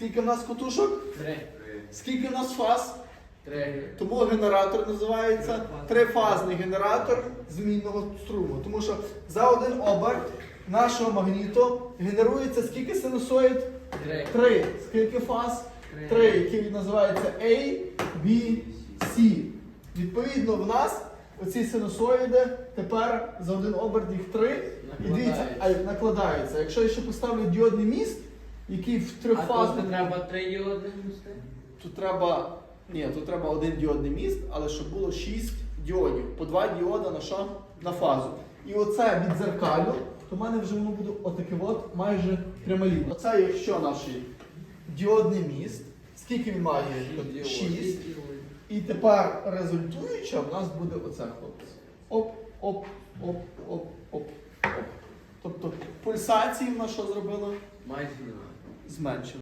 Скільки в нас котушок? Три. Скільки в нас фаз? Три. Тому генератор називається трифазний генератор змінного струму. Тому що за один оберт нашого магніту генерується скільки синусоїд? Три. Три. Скільки фаз? Три. Три, які називаються A, B, C. Відповідно, в нас оці синусоїди тепер за один оберт їх три. І дивіться, а накладаються. Якщо я ще поставлю діодний міст, який в тут треба три діоди нести? тут треба. Ні, тут треба один діодний міст, але щоб було 6 діодів. По два діода на що? На фазу. І оце від дзеркалю, то в мене вже воно буде отаке от майже прямолінійне. Оце якщо наш діодний міст, скільки він має? 6. І тепер результуюча в нас буде оце, хлопці. Оп, оп, оп, оп, оп, пульсації в нас що зробила? Майже нема. Зменшили.